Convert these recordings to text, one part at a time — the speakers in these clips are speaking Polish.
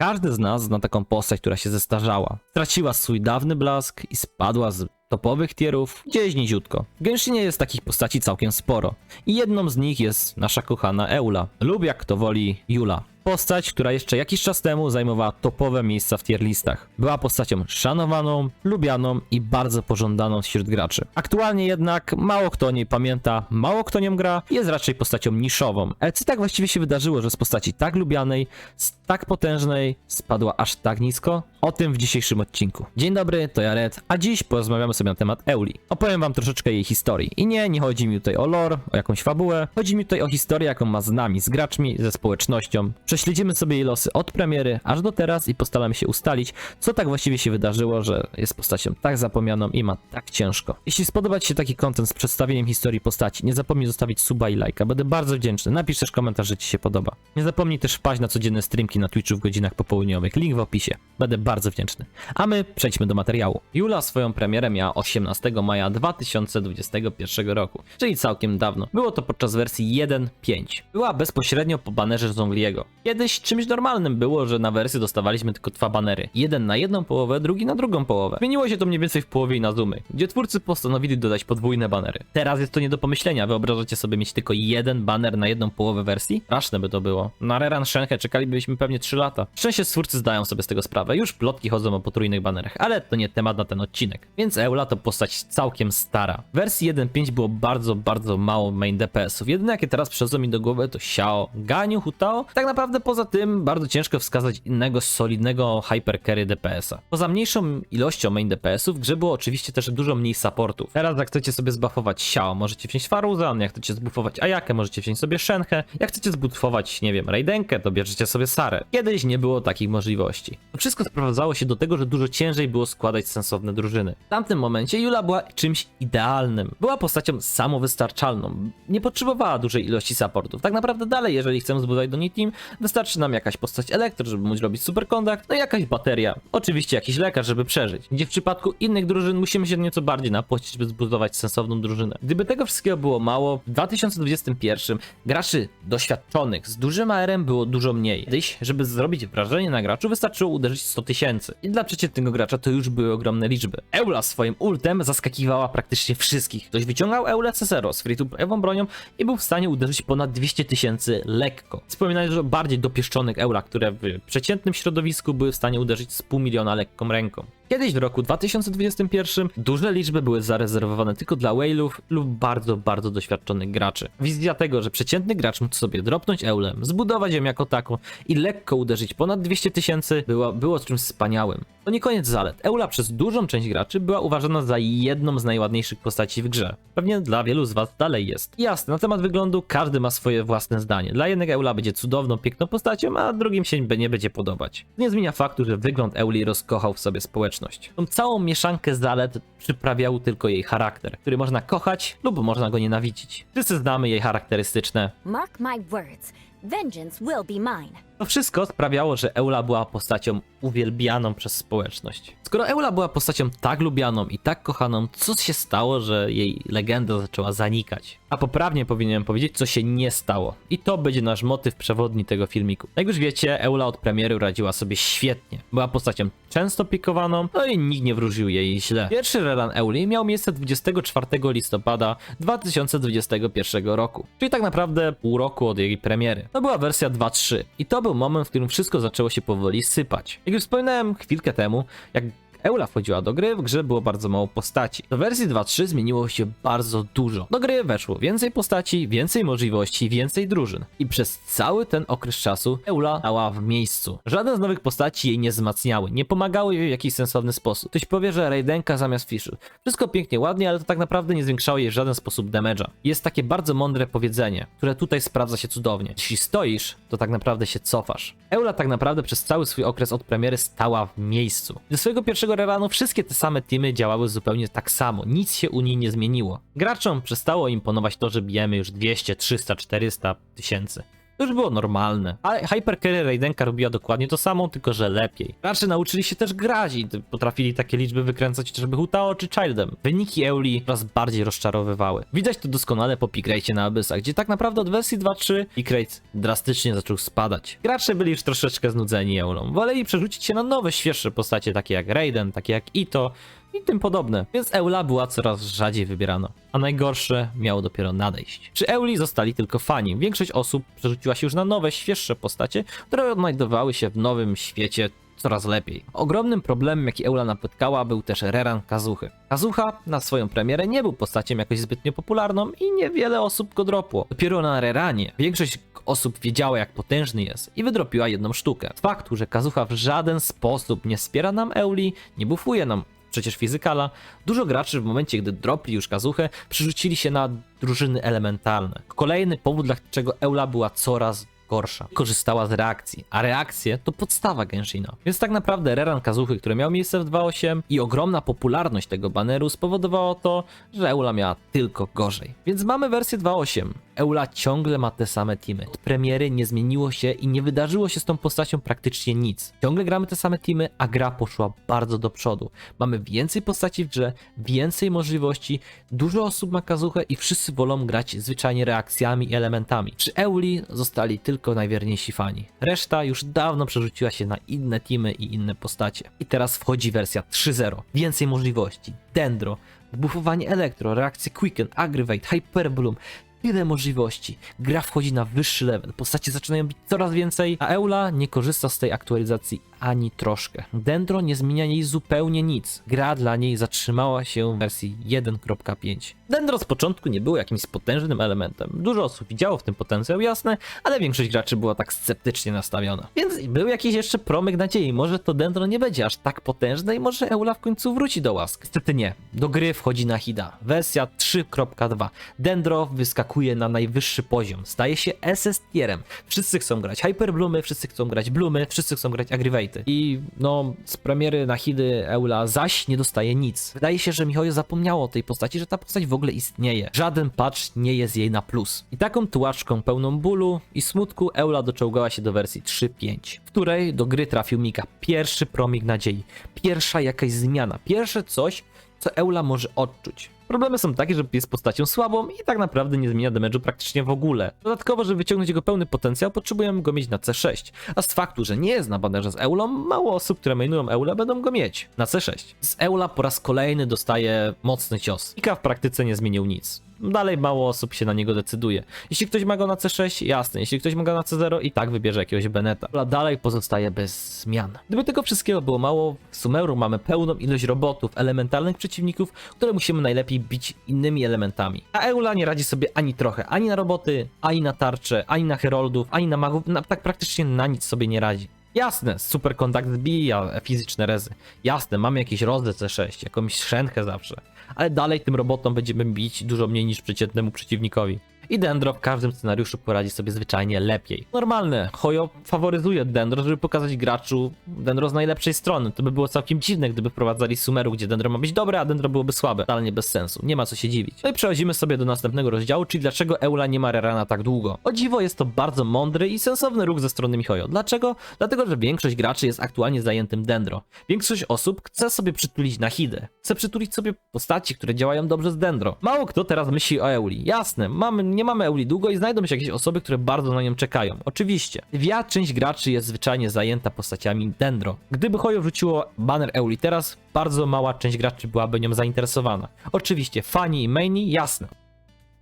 Każdy z nas zna taką postać, która się zestarzała. Straciła swój dawny blask i spadła z topowych tierów gdzieś niziutko. W Genshinie jest takich postaci całkiem sporo. I jedną z nich jest nasza kochana Eula, lub jak to woli Jula. Postać, która jeszcze jakiś czas temu zajmowała topowe miejsca w tier listach. Była postacią szanowaną, lubianą i bardzo pożądaną wśród graczy. Aktualnie jednak mało kto o niej pamięta, mało kto nią gra jest raczej postacią niszową. Ale co tak właściwie się wydarzyło, że z postaci tak lubianej, z tak potężnej, spadła aż tak nisko? O tym w dzisiejszym odcinku. Dzień dobry, to ja Red, a dziś porozmawiamy sobie na temat Euli. Opowiem wam troszeczkę jej historii. I nie, nie chodzi mi tutaj o lore, o jakąś fabułę, chodzi mi tutaj o historię, jaką ma z nami, z graczmi, ze społecznością. Prześledzimy sobie jej losy od premiery aż do teraz i postaramy się ustalić, co tak właściwie się wydarzyło, że jest postacią tak zapomnianą i ma tak ciężko. Jeśli spodoba ci się taki content z przedstawieniem historii postaci, nie zapomnij zostawić suba i lajka, będę bardzo wdzięczny. Napisz też komentarz, że ci się podoba. Nie zapomnij też wpaść na codzienne streamki na Twitchu w godzinach popołudniowych, link w opisie. Będę bardzo wdzięczny. A my przejdźmy do materiału. Jula swoją premierę miała 18 maja 2021 roku, czyli całkiem dawno. Było to podczas wersji 1.5. Była bezpośrednio po banerze Zongliego. Kiedyś czymś normalnym było, że na wersję dostawaliśmy tylko dwa banery. Jeden na jedną połowę, drugi na drugą połowę. Zmieniło się to mniej więcej w połowie i na zoomy, gdzie twórcy postanowili dodać podwójne banery. Teraz jest to nie do pomyślenia, wyobrażacie sobie mieć tylko jeden baner na jedną połowę wersji? Straszne by to było. Na Reran Shenhe czekalibyśmy pewnie 3 lata. Szczęście twórcy zdają sobie z tego sprawę, już plotki chodzą o potrójnych banerach, ale to nie temat na ten odcinek. Więc Eula to postać całkiem stara. W wersji 1.5 było bardzo, bardzo mało main DPS-ów. Jedyne jakie teraz przychodzą mi do głowy to Xiao, Ganiu, Hutao. Tak naprawdę poza tym bardzo ciężko wskazać innego solidnego hypercarry DPS-a. Poza mniejszą ilością main DPS-ów grze było oczywiście też dużo mniej supportów. Teraz jak chcecie sobie zbuffować Xiao, możecie wziąć Faruzan, jak chcecie zbuffować Ayakę, możecie wziąć sobie Shenhe, jak chcecie zbuffować, nie wiem, Raidenkę, to bierzecie sobie Sarę. Kiedyś nie było takich możliwości. To wszystko sprowadzało się do tego, że dużo ciężej było składać sensowne drużyny. W tamtym momencie Jula była czymś idealnym. Była postacią samowystarczalną. Nie potrzebowała dużej ilości supportów. Tak naprawdę dalej, jeżeli chcemy zbudować do niej team, wystarczy nam jakaś postać elektro, żeby móc robić super kontakt, no i jakaś bateria. Oczywiście jakiś lekarz, żeby przeżyć. Gdzie w przypadku innych drużyn musimy się nieco bardziej napocić, żeby zbudować sensowną drużynę. Gdyby tego wszystkiego było mało, w 2021 graczy doświadczonych z dużym AR-em było dużo mniej. Kiedyś, żeby zrobić wrażenie na graczu, wystarczyło uderzyć 100 tysięcy. I dla przeciętnego gracza to już były ogromne liczby. Eula swoim ultem zaskakiwała praktycznie wszystkich. Ktoś wyciągał Eulę Cesero z free to ewą bronią i był w stanie uderzyć ponad 200 tysięcy lekko. Wspominając o bardziej dopieszczonych Eula, które w przeciętnym środowisku były w stanie uderzyć z pół miliona lekką ręką. Kiedyś w roku 2021 duże liczby były zarezerwowane tylko dla whale'ów lub bardzo, bardzo doświadczonych graczy. Wizja tego, że przeciętny gracz mógł sobie dropnąć eulem, zbudować ją jako taką i lekko uderzyć ponad 200 tysięcy było, było czymś wspaniałym. To nie koniec zalet. Eula przez dużą część graczy była uważana za jedną z najładniejszych postaci w grze. Pewnie dla wielu z was dalej jest. Jasne, na temat wyglądu każdy ma swoje własne zdanie. Dla jednego Eula będzie cudowną, piękną postacią, a drugim się nie będzie podobać. To nie zmienia faktu, że wygląd Euli rozkochał w sobie społeczność. Tą całą mieszankę zalet przyprawiał tylko jej charakter, który można kochać lub można go nienawidzić. Wszyscy znamy jej charakterystyczne. Mark my words, vengeance will be mine. To wszystko sprawiało, że Eula była postacią uwielbianą przez społeczność. Skoro Eula była postacią tak lubianą i tak kochaną, co się stało, że jej legenda zaczęła zanikać? A poprawnie powinienem powiedzieć, co się nie stało. I to będzie nasz motyw przewodni tego filmiku. Jak już wiecie, Eula od premiery radziła sobie świetnie. Była postacią często pikowaną, no i nikt nie wróżył jej źle. Pierwszy relan Euli miał miejsce 24 listopada 2021 roku, czyli tak naprawdę pół roku od jej premiery. To była wersja 2.3 i to był moment, w którym wszystko zaczęło się powoli sypać. Jak już wspominałem chwilkę temu, jak Eula wchodziła do gry, w grze było bardzo mało postaci. Do wersji 2.3 zmieniło się bardzo dużo. Do gry weszło więcej postaci, więcej możliwości, więcej drużyn. I przez cały ten okres czasu Eula stała w miejscu. Żadne z nowych postaci jej nie wzmacniały, nie pomagały jej w jakiś sensowny sposób. Ktoś powie, że Raidenka zamiast Fisher. Wszystko pięknie, ładnie, ale to tak naprawdę nie zwiększało jej w żaden sposób damage'a. Jest takie bardzo mądre powiedzenie, które tutaj sprawdza się cudownie. Jeśli stoisz, to tak naprawdę się cofasz. Eula tak naprawdę przez cały swój okres od premiery stała w miejscu. Do swojego pierwszego reranu wszystkie te same teamy działały zupełnie tak samo, nic się u niej nie zmieniło. Graczom przestało imponować to, że bijemy już 200, 300, 400 tysięcy. To już było normalne. Ale Hypercarry Raidenka robiła dokładnie to samo, tylko że lepiej. Gracze nauczyli się też grać i potrafili takie liczby wykręcać chociażby Hutao czy Childem. Wyniki Euli coraz bardziej rozczarowywały. Widać to doskonale po Pikrate na Abyssach, gdzie tak naprawdę od wersji 2.3 Pikrate drastycznie zaczął spadać. Gracze byli już troszeczkę znudzeni Eulą. Woleli przerzucić się na nowe, świeższe postacie, takie jak Raiden, takie jak Ito, i tym podobne. Więc Eula była coraz rzadziej wybierana. A najgorsze miało dopiero nadejść. Przy Euli zostali tylko fani. Większość osób przerzuciła się już na nowe, świeższe postacie, które odnajdowały się w nowym świecie coraz lepiej. Ogromnym problemem, jaki Eula napotkała, był też Reran Kazuchy. Kazucha na swoją premierę nie był postacią jakoś zbytnio popularną i niewiele osób go dropło. Dopiero na Reranie większość osób wiedziała, jak potężny jest i wydropiła jedną sztukę. Z faktu, że Kazucha w żaden sposób nie wspiera nam Euli, nie bufuje nam przecież fizykala, dużo graczy w momencie, gdy dropli już kazuchę, przerzucili się na drużyny elementalne. Kolejny powód, dlaczego Eula była coraz gorsza. Korzystała z reakcji, a reakcje to podstawa Genshina. Więc tak naprawdę Reran Kazuchy, który miał miejsce w 2.8 i ogromna popularność tego baneru spowodowało to, że Eula miała tylko gorzej. Więc mamy wersję 2.8. Eula ciągle ma te same teamy. Od premiery nie zmieniło się i nie wydarzyło się z tą postacią praktycznie nic. Ciągle gramy te same teamy, a gra poszła bardzo do przodu. Mamy więcej postaci w grze, więcej możliwości, dużo osób ma kazuchę i wszyscy wolą grać zwyczajnie reakcjami i elementami. Przy Euli zostali tylko najwierniejsi fani. Reszta już dawno przerzuciła się na inne teamy i inne postacie. I teraz wchodzi wersja 3.0. Więcej możliwości. Dendro, buffowanie elektro, reakcje quicken, aggravate, hyperbloom, tyle możliwości. Gra wchodzi na wyższy level, postacie zaczynają być coraz więcej, a Eula nie korzysta z tej aktualizacji ani troszkę. Dendro nie zmienia jej zupełnie nic. Gra dla niej zatrzymała się w wersji 1.5. Dendro z początku nie było jakimś potężnym elementem. Dużo osób widziało w tym potencjał, jasne, ale większość graczy była tak sceptycznie nastawiona. Więc był jakiś jeszcze promyk nadziei. Może to Dendro nie będzie aż tak potężne i może Eula w końcu wróci do łask. Niestety nie. Do gry wchodzi Nahida. Wersja 3.2. Dendro wyskakuje na najwyższy poziom. Staje się SS tierem. Wszyscy chcą grać Hyperbloomy, wszyscy chcą grać Bloomy, wszyscy chcą grać Aggravate'y. I no, z premiery Nahidy Eula zaś nie dostaje nic. Wydaje się, że Mihoyo zapomniało o tej postaci, że ta postać w ogóle istnieje. Żaden patch nie jest jej na plus. I taką tułaczką pełną bólu i smutku Eula doczołgała się do wersji 3.5, w której do gry trafił Mika pierwszy promig nadziei, pierwsza jakaś zmiana, pierwsze coś, co Eula może odczuć. Problemy są takie, że jest postacią słabą i tak naprawdę nie zmienia damage'u praktycznie w ogóle. Dodatkowo, żeby wyciągnąć jego pełny potencjał, potrzebujemy go mieć na C6. A z faktu, że nie jest na banerze z Eulą, mało osób, które mainują Eulę, będą go mieć na C6. Z Eula po raz kolejny dostaje mocny cios. Ika w praktyce nie zmienił nic. Dalej mało osób się na niego decyduje. Jeśli ktoś ma go na C6, jasne. Jeśli ktoś ma go na C0, i tak wybierze jakiegoś Beneta. Eula dalej pozostaje bez zmian. Gdyby tego wszystkiego było mało, w Sumeru mamy pełną ilość robotów, elementalnych przeciwników, które musimy najlepiej bić innymi elementami. A Eula nie radzi sobie ani trochę, ani na roboty, ani na tarcze, ani na heroldów, ani na magów, na, tak praktycznie na nic sobie nie radzi. Jasne, super kontakt zbija fizyczne rezy. Jasne, mamy jakieś rozdę C6, jakąś szętkę zawsze. Ale dalej tym robotom będziemy bić dużo mniej niż przeciętnemu przeciwnikowi. I Dendro w każdym scenariuszu poradzi sobie zwyczajnie lepiej. Normalne, Hoyo faworyzuje Dendro, żeby pokazać graczu Dendro z najlepszej strony. To by było całkiem dziwne, gdyby wprowadzali Sumeru, gdzie Dendro ma być dobre, a Dendro byłoby słabe. Totalnie bez sensu, nie ma co się dziwić. No i przechodzimy sobie do następnego rozdziału, czyli dlaczego Eula nie ma Rerana tak długo. O dziwo jest to bardzo mądry i sensowny ruch ze strony Mihoyo. Dlaczego? Dlatego, że większość graczy jest aktualnie zajętym Dendro. Większość osób chce sobie przytulić na Hidę. Chce przytulić sobie postaci, które działają dobrze z Dendro. Mało kto teraz myśli o Euli. Jasne, mamy, nie mamy Euli długo i znajdą się jakieś osoby, które bardzo na nią czekają. Oczywiście. Lwia część graczy jest zwyczajnie zajęta postaciami Dendro. Gdyby Hoyo wrzuciło banner Euli teraz, bardzo mała część graczy byłaby nią zainteresowana. Oczywiście fani i maini, jasne.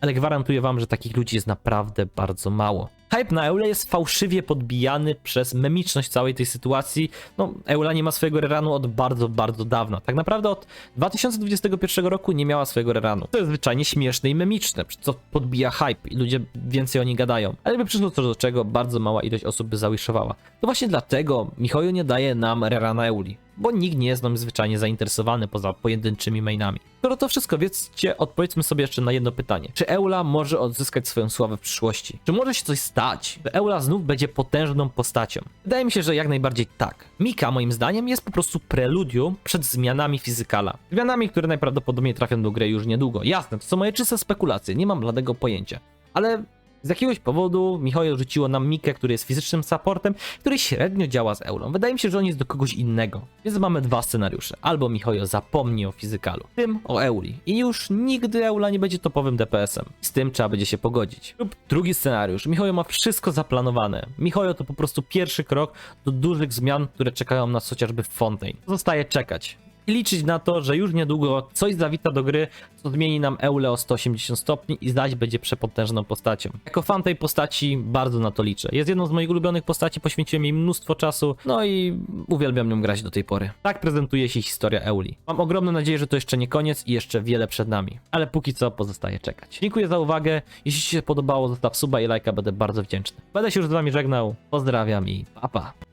Ale gwarantuję wam, że takich ludzi jest naprawdę bardzo mało. Hype na Eule jest fałszywie podbijany przez memiczność całej tej sytuacji. No, Eula nie ma swojego reranu od bardzo, bardzo dawna. Tak naprawdę od 2021 roku nie miała swojego reranu. To jest zwyczajnie śmieszne i memiczne, co podbija hype i ludzie więcej o niej gadają. Ale by przyszło co do czego, bardzo mała ilość osób by zawiszowała. To właśnie dlatego Michoju nie daje nam rerana Euli. Bo nikt nie jest nam zwyczajnie zainteresowany poza pojedynczymi mainami. Skoro to wszystko wiecie, odpowiedzmy sobie jeszcze na jedno pytanie. Czy Eula może odzyskać swoją sławę w przyszłości? Czy może się coś stać, że Eula znów będzie potężną postacią? Wydaje mi się, że jak najbardziej tak. Mika, moim zdaniem, jest po prostu preludium przed zmianami fizykala. Zmianami, które najprawdopodobniej trafią do gry już niedługo. Jasne, to są moje czyste spekulacje, nie mam bladego pojęcia. Ale Z jakiegoś powodu Mihoyo rzuciło nam Mikę, który jest fizycznym supportem, który średnio działa z Eulą. Wydaje mi się, że on jest do kogoś innego. Więc mamy dwa scenariusze. Albo Mihoyo zapomni o fizykalu, tym o Euli. I już nigdy Eula nie będzie topowym DPS-em. Z tym trzeba będzie się pogodzić. Lub drugi scenariusz. Mihoyo ma wszystko zaplanowane. Mihoyo to po prostu pierwszy krok do dużych zmian, które czekają nas chociażby w Fontaine. Zostaje czekać i liczyć na to, że już niedługo coś zawita do gry, co zmieni nam Eule o 180 stopni i zaś będzie przepotężną postacią. Jako fan tej postaci bardzo na to liczę. Jest jedną z moich ulubionych postaci, poświęciłem jej mnóstwo czasu, no i uwielbiam nią grać do tej pory. Tak prezentuje się historia Euli. Mam ogromną nadzieję, że to jeszcze nie koniec i jeszcze wiele przed nami, ale póki co pozostaje czekać. Dziękuję za uwagę, jeśli Ci się podobało, zostaw suba i lajka, będę bardzo wdzięczny. Będę się już z Wami żegnał, pozdrawiam i pa pa.